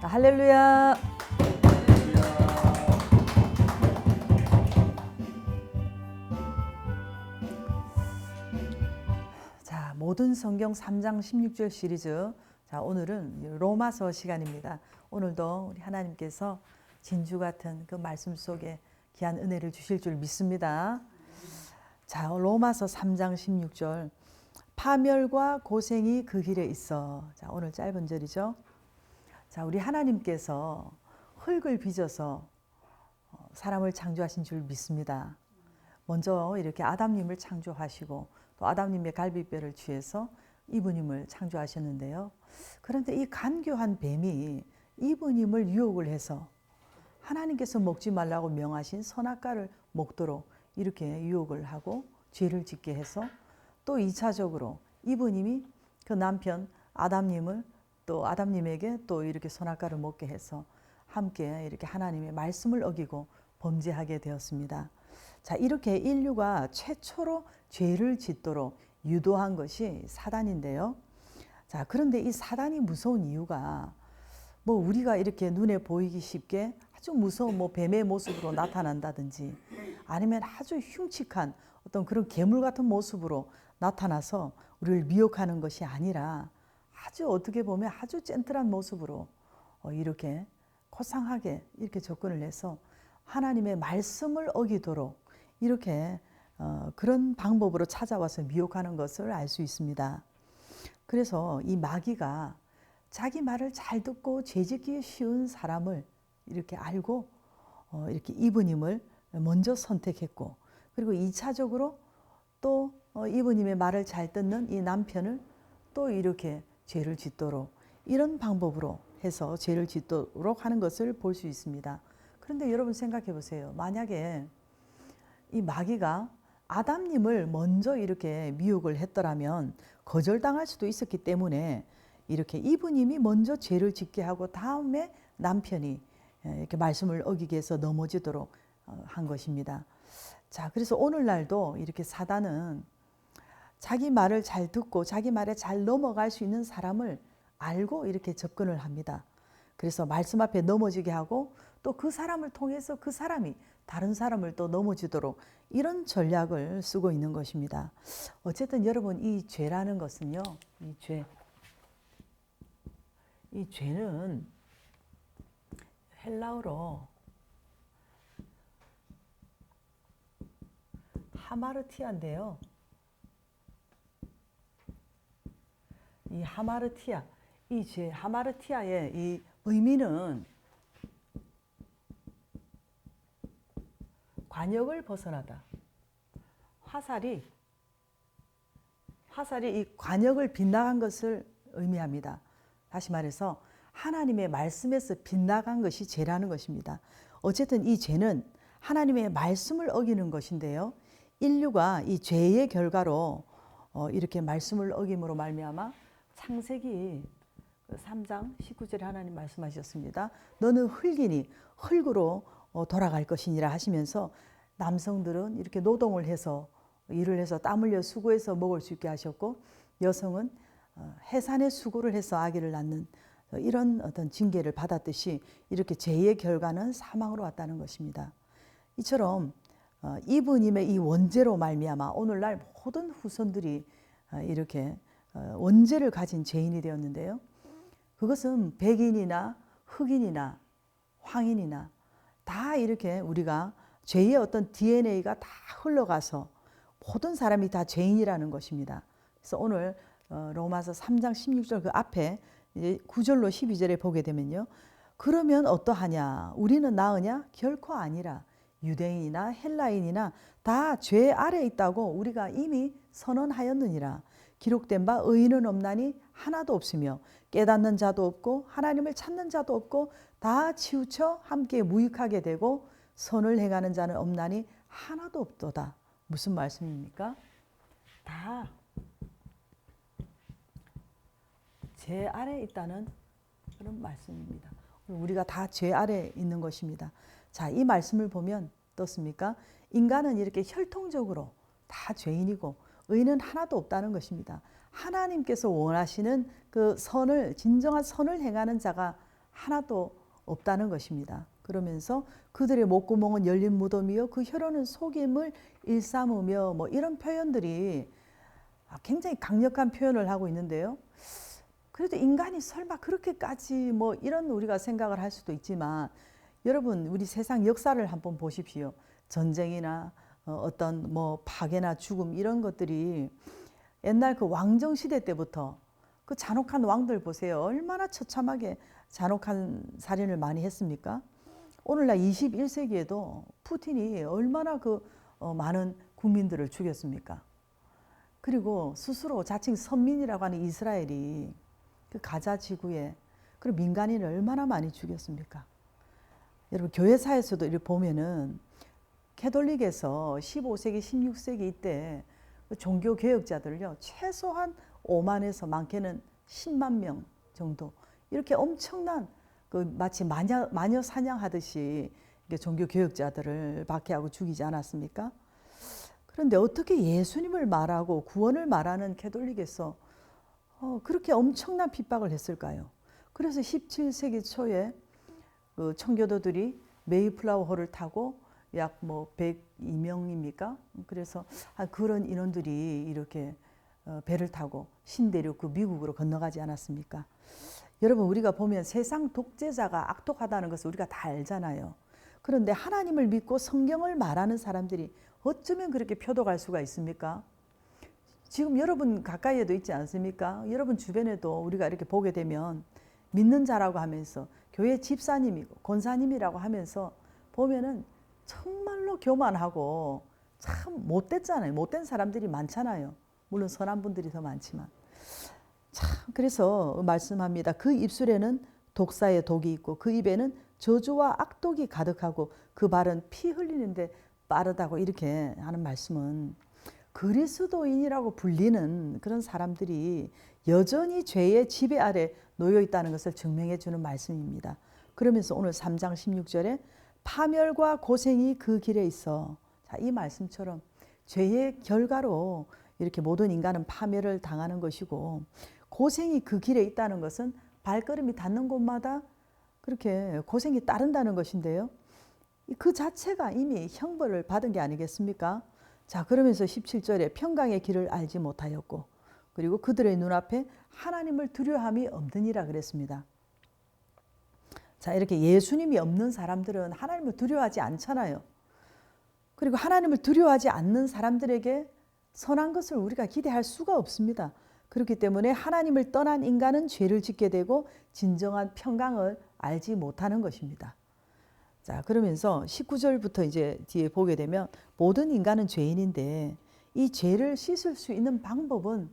할렐루야. 자, 모든 성경 3장 16절 시리즈. 자, 오늘은 로마서 시간입니다. 오늘도 우리 하나님께서 진주 같은 그 말씀 속에 귀한 은혜를 주실 줄 믿습니다. 자, 로마서 3장 16절. 파멸과 고생이 그 길에 있어. 자, 오늘 짧은 절이죠. 자, 우리 하나님께서 흙을 빚어서 어, 사람을 창조하신 줄 믿습니다. 먼저 이렇게 아담님을 창조하시고 또 아담님의 갈비뼈를 취해서 이브님을 창조하셨는데요. 그런데 이 간교한 뱀이 이브님을 유혹을 해서 하나님께서 먹지 말라고 명하신 선악과를 먹도록 이렇게 유혹을 하고 죄를 짓게 해서 또 2차적으로 이브님이 그 남편 아담님을 또 아담님에게 또 이렇게 선악과를 먹게 해서 함께 이렇게 하나님의 말씀을 어기고 범죄하게 되었습니다. 자, 이렇게 인류가 최초로 죄를 짓도록 유도한 것이 사단인데요. 자, 그런데 이 사단이 무서운 이유가 뭐 우리가 이렇게 눈에 보이기 쉽게 아주 무서운 뭐 뱀의 모습으로 나타난다든지 아니면 아주 흉측한 어떤 그런 괴물 같은 모습으로 나타나서 우리를 미혹하는 것이 아니라 아주 어떻게 보면 아주 젠틀한 모습으로 어, 이렇게 고상하게 이렇게 접근을 해서 하나님의 말씀을 어기도록 이렇게 어, 그런 방법으로 찾아와서 미혹하는 것을 알 수 있습니다. 그래서 이 마귀가 자기 말을 잘 듣고 죄짓기 쉬운 사람을 이렇게 알고 어, 이렇게 이브님을 먼저 선택했고 그리고 2차적으로 또 어, 이브님의 말을 잘 듣는 이 남편을 또 이렇게 죄를 짓도록 이런 방법으로 해서 죄를 짓도록 하는 것을 볼 수 있습니다. 그런데 여러분 생각해 보세요. 만약에 이 마귀가 아담님을 먼저 이렇게 미혹을 했더라면 거절당할 수도 있었기 때문에 이렇게 이브님이 먼저 죄를 짓게 하고 다음에 남편이 이렇게 말씀을 어기게 해서 넘어지도록 어, 한 것입니다. 자, 그래서 오늘날도 이렇게 사단은 자기 말을 잘 듣고 자기 말에 잘 넘어갈 수 있는 사람을 알고 이렇게 접근을 합니다. 그래서 말씀 앞에 넘어지게 하고 또 그 사람을 통해서 그 사람이 다른 사람을 또 넘어지도록 이런 전략을 쓰고 있는 것입니다. 어쨌든 여러분 이 죄라는 것은요, 이 죄, 이 죄는 헬라어로 하마르티아인데요. 이 하마르티아, 이 죄, 하마르티아의 이 의미는 관역을 벗어나다. 화살이 화살이 이 관역을 빗나간 것을 의미합니다. 다시 말해서 하나님의 말씀에서 빗나간 것이 죄라는 것입니다. 어쨌든 이 죄는 하나님의 말씀을 어기는 것인데요. 인류가 이 죄의 결과로 어, 이렇게 말씀을 어김으로 말미암아 창세기 3장 19절에 하나님 말씀하셨습니다. 너는 흙이니 흙으로 어, 돌아갈 것이니라 하시면서 남성들은 이렇게 노동을 해서 일을 해서 땀 흘려 수고해서 먹을 수 있게 하셨고 여성은 어, 해산의 수고를 해서 아기를 낳는 이런 어떤 징계를 받았듯이 이렇게 죄의 결과는 사망으로 왔다는 것입니다. 이처럼 어, 이브님의 이 원죄로 말미암아 오늘날 모든 후손들이 이렇게 원죄를 가진 죄인이 되었는데요. 그것은 백인이나 흑인이나 황인이나 다 이렇게 우리가 죄의 어떤 DNA가 다 흘러가서 모든 사람이 다 죄인이라는 것입니다. 그래서 오늘 어, 로마서 3장 16절 그 앞에 이제 9절로 12절에 보게 되면요. 그러면 어떠하냐? 우리는 나으냐? 결코 아니라 유대인이나 헬라인이나 다 죄 아래 있다고 우리가 이미 선언하였느니라. 기록된 바 의인은 없나니 하나도 없으며 깨닫는 자도 없고 하나님을 찾는 자도 없고 다 치우쳐 함께 무익하게 되고 선을 행하는 자는 없나니 하나도 없도다. 무슨 말씀입니까? 다 죄 아래 있다는 그런 말씀입니다. 우리가 다 죄 아래 있는 것입니다. 자, 이 말씀을 보면 어떻습니까? 인간은 이렇게 혈통적으로 다 죄인이고 의는 하나도 없다는 것입니다. 하나님께서 원하시는 그 선을 진정한 선을 행하는 자가 하나도 없다는 것입니다. 그러면서 그들의 목구멍은 열린 무덤이요 그 혀로는 속임을 일삼으며 뭐 이런 표현들이 아, 굉장히 강력한 표현을 하고 있는데요. 그래도 인간이 설마 그렇게까지 뭐 이런 우리가 생각을 할 수도 있지만 여러분 우리 세상 역사를 한번 보십시오. 전쟁이나 어, 어떤 뭐 파괴나 죽음 이런 것들이 옛날 그 왕정 시대 때부터 그 잔혹한 왕들 보세요. 얼마나 처참하게 잔혹한 살인을 많이 했습니까? 오늘날 21세기에도 푸틴이 얼마나 그 어, 많은 국민들을 죽였습니까? 그리고 스스로 자칭 선민이라고 하는 이스라엘이 그 가자 지구에 그 민간인을 얼마나 많이 죽였습니까? 여러분 교회사에서도 이렇게 보면은 캐톨릭에서 15세기, 16세기 이때 그 종교 개혁자들요 최소한 5만에서 많게는 10만 명 정도 이렇게 엄청난 그 마치 마녀 마녀 사냥하듯이 종교 개혁자들을 박해하고 죽이지 않았습니까? 그런데 어떻게 예수님을 말하고 구원을 말하는 캐톨릭에서 어, 그렇게 엄청난 핍박을 했을까요? 그래서 17세기 초에 그 청교도들이 메이플라워 호를 타고 약 뭐 102명입니까? 그래서 아, 그런 인원들이 이렇게 어, 배를 타고 신대륙 그 미국으로 건너가지 않았습니까? 여러분 우리가 보면 세상 독재자가 악독하다는 것을 우리가 다 알잖아요. 그런데 하나님을 믿고 성경을 말하는 사람들이 어쩌면 그렇게 표독할 수가 있습니까? 지금 여러분 가까이에도 있지 않습니까? 여러분 주변에도 우리가 이렇게 보게 되면 믿는 자라고 하면서 교회 집사님이고 권사님이라고 하면서 보면은 정말로 교만하고 참 못됐잖아요. 못된 사람들이 많잖아요. 물론 선한 분들이 더 많지만. 참 그래서 말씀합니다. 그 입술에는 독사의 독이 있고 그 입에는 저주와 악독이 가득하고 그 발은 피 흘리는데 빠르다고 이렇게 하는 말씀은 그리스도인이라고 불리는 그런 사람들이 여전히 죄의 지배 아래 놓여 있다는 것을 증명해 주는 말씀입니다. 그러면서 오늘 3장 16절에 파멸과 고생이 그 길에 있어. 자, 이 말씀처럼 죄의 결과로 이렇게 모든 인간은 파멸을 당하는 것이고 고생이 그 길에 있다는 것은 발걸음이 닿는 곳마다 그렇게 고생이 따른다는 것인데요. 그 자체가 이미 형벌을 받은 게 아니겠습니까? 자, 그러면서 17절에 평강의 길을 알지 못하였고 그리고 그들의 눈앞에 하나님을 두려함이 없느니라 그랬습니다. 자, 이렇게 예수님이 없는 사람들은 하나님을 두려워하지 않잖아요. 그리고 하나님을 두려워하지 않는 사람들에게 선한 것을 우리가 기대할 수가 없습니다. 그렇기 때문에 하나님을 떠난 인간은 죄를 짓게 되고 진정한 평강을 알지 못하는 것입니다. 자, 그러면서 19절부터 이제 뒤에 보게 되면 모든 인간은 죄인인데 이 죄를 씻을 수 있는 방법은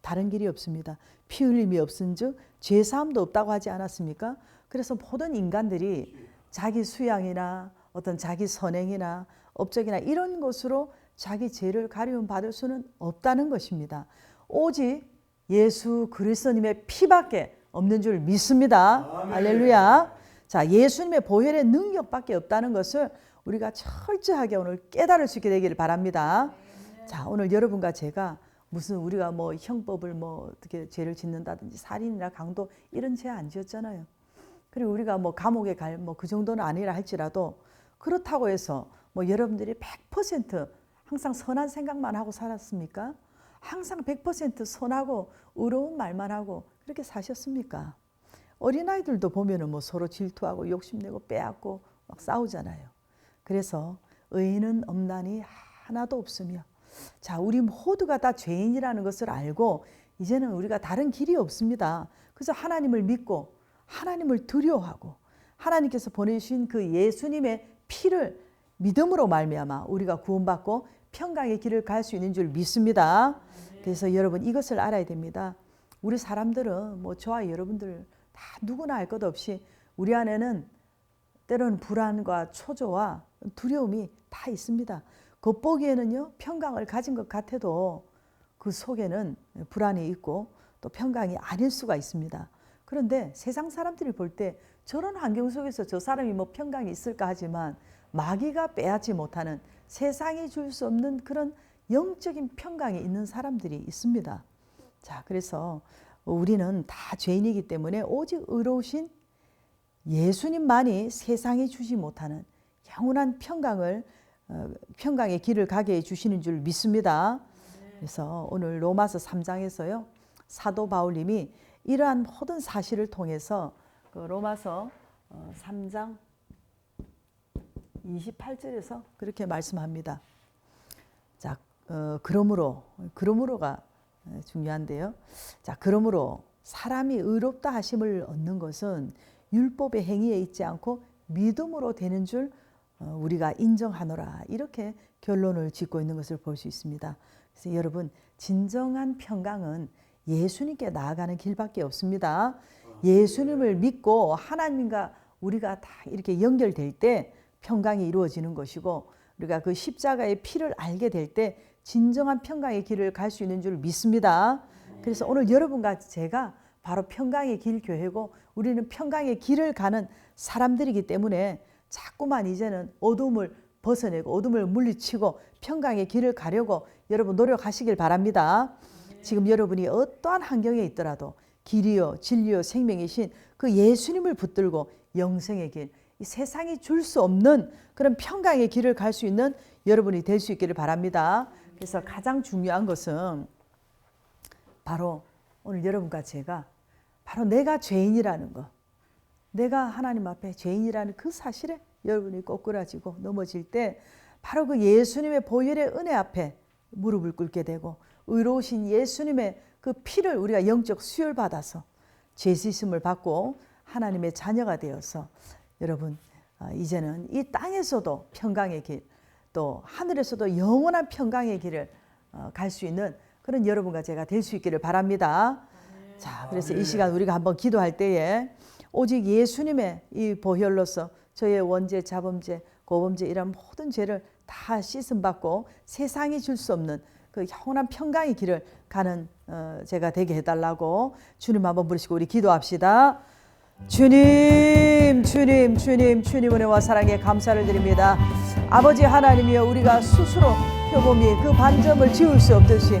다른 길이 없습니다. 피 흘림이 없은 즉 죄 사함도 없다고 하지 않았습니까? 그래서 모든 인간들이 자기 수양이나 어떤 자기 선행이나 업적이나 이런 것으로 자기 죄를 가리움 받을 수는 없다는 것입니다. 오직 예수 그리스도님의 피밖에 없는 줄 믿습니다. 아멘. 할렐루야. 자, 예수님의 보혈의 능력밖에 없다는 것을 우리가 철저하게 오늘 깨달을 수 있게 되기를 바랍니다. 자, 오늘 여러분과 제가 무슨 우리가 뭐 형법을 뭐 어떻게 죄를 짓는다든지 살인이나 강도 이런 죄 안 지었잖아요. 그리고 우리가 뭐 감옥에 갈 뭐 그 정도는 아니라 할지라도 그렇다고 해서 뭐 여러분들이 100% 항상 선한 생각만 하고 살았습니까? 항상 100% 선하고 의로운 말만 하고 그렇게 사셨습니까? 어린아이들도 보면은 뭐 서로 질투하고 욕심내고 빼앗고 막 싸우잖아요. 그래서 의인은 없나니 하나도 없으며 자, 우리 모두가 다 죄인이라는 것을 알고 이제는 우리가 다른 길이 없습니다. 그래서 하나님을 믿고 하나님을 두려워하고 하나님께서 보내주신 그 예수님의 피를 믿음으로 말미암아 우리가 구원받고 평강의 길을 갈 수 있는 줄 믿습니다. 그래서 여러분 이것을 알아야 됩니다. 우리 사람들은 뭐 저와 여러분들 다 누구나 알 것 없이 우리 안에는 때로는 불안과 초조와 두려움이 다 있습니다. 겉보기에는요 평강을 가진 것 같아도 그 속에는 불안이 있고 또 평강이 아닐 수가 있습니다. 그런데 세상 사람들이 볼 때 저런 환경 속에서 저 사람이 뭐 평강이 있을까 하지만 마귀가 빼앗지 못하는 세상이 줄 수 없는 그런 영적인 평강이 있는 사람들이 있습니다. 자, 그래서 우리는 다 죄인이기 때문에 오직 의로우신 예수님만이 세상이 주지 못하는 영원한 평강을 어, 평강의 길을 가게 해 주시는 줄 믿습니다. 그래서 오늘 로마서 3장에서요. 사도 바울님이 이러한 모든 사실을 통해서 그 로마서 어, 3장 28절에서 그렇게 말씀합니다. 자, 어, 그러므로 그러므로가 어, 중요한데요. 자, 그러므로 사람이 의롭다 하심을 얻는 것은 율법의 행위에 있지 않고 믿음으로 되는 줄 어, 우리가 인정하노라. 이렇게 결론을 짓고 있는 것을 볼 수 있습니다. 그래서 여러분, 진정한 평강은 예수님께 나아가는 길밖에 없습니다. 예수님을 믿고 하나님과 우리가 다 이렇게 연결될 때 평강이 이루어지는 것이고 우리가 그 십자가의 피를 알게 될 때 진정한 평강의 길을 갈 수 있는 줄 믿습니다. 그래서 오늘 여러분과 제가 바로 평강의 길 교회고 우리는 평강의 길을 가는 사람들이기 때문에 자꾸만 이제는 어둠을 벗어내고 어둠을 물리치고 평강의 길을 가려고 여러분 노력하시길 바랍니다. 지금 여러분이 어떠한 환경에 있더라도 길이요 진리요 생명이신 그 예수님을 붙들고 영생의 길, 이 세상이 줄 수 없는 그런 평강의 길을 갈 수 있는 여러분이 될 수 있기를 바랍니다. 그래서 가장 중요한 것은 바로 오늘 여러분과 제가 바로 내가 죄인이라는 것, 내가 하나님 앞에 죄인이라는 그 사실에 여러분이 꼬꾸라지고 넘어질 때 바로 그 예수님의 보혈의 은혜 앞에 무릎을 꿇게 되고 의로우신 예수님의 그 피를 우리가 영적 수혈 받아서 죄 씻음을 받고 하나님의 자녀가 되어서 여러분 아, 이제는 이 땅에서도 평강의 길, 또 하늘에서도 영원한 평강의 길을 어, 갈수 있는 그런 여러분과 제가 될 수 있기를 바랍니다. 자, 그래서 이 시간 우리가 한번 기도할 때에 오직 예수님의 이 보혈로서 저의 원죄, 자범죄, 고범죄 이런 모든 죄를 다 씻음 받고 세상이 줄 수 없는 그 영원한 평강의 길을 가는 어, 제가 되게 해달라고 주님 한번 부르시고 우리 기도합시다. 주님, 주님, 주님, 주님 은혜와 사랑에 감사를 드립니다. 아버지 하나님이여 우리가 스스로 표범이 그 반점을 지울 수 없듯이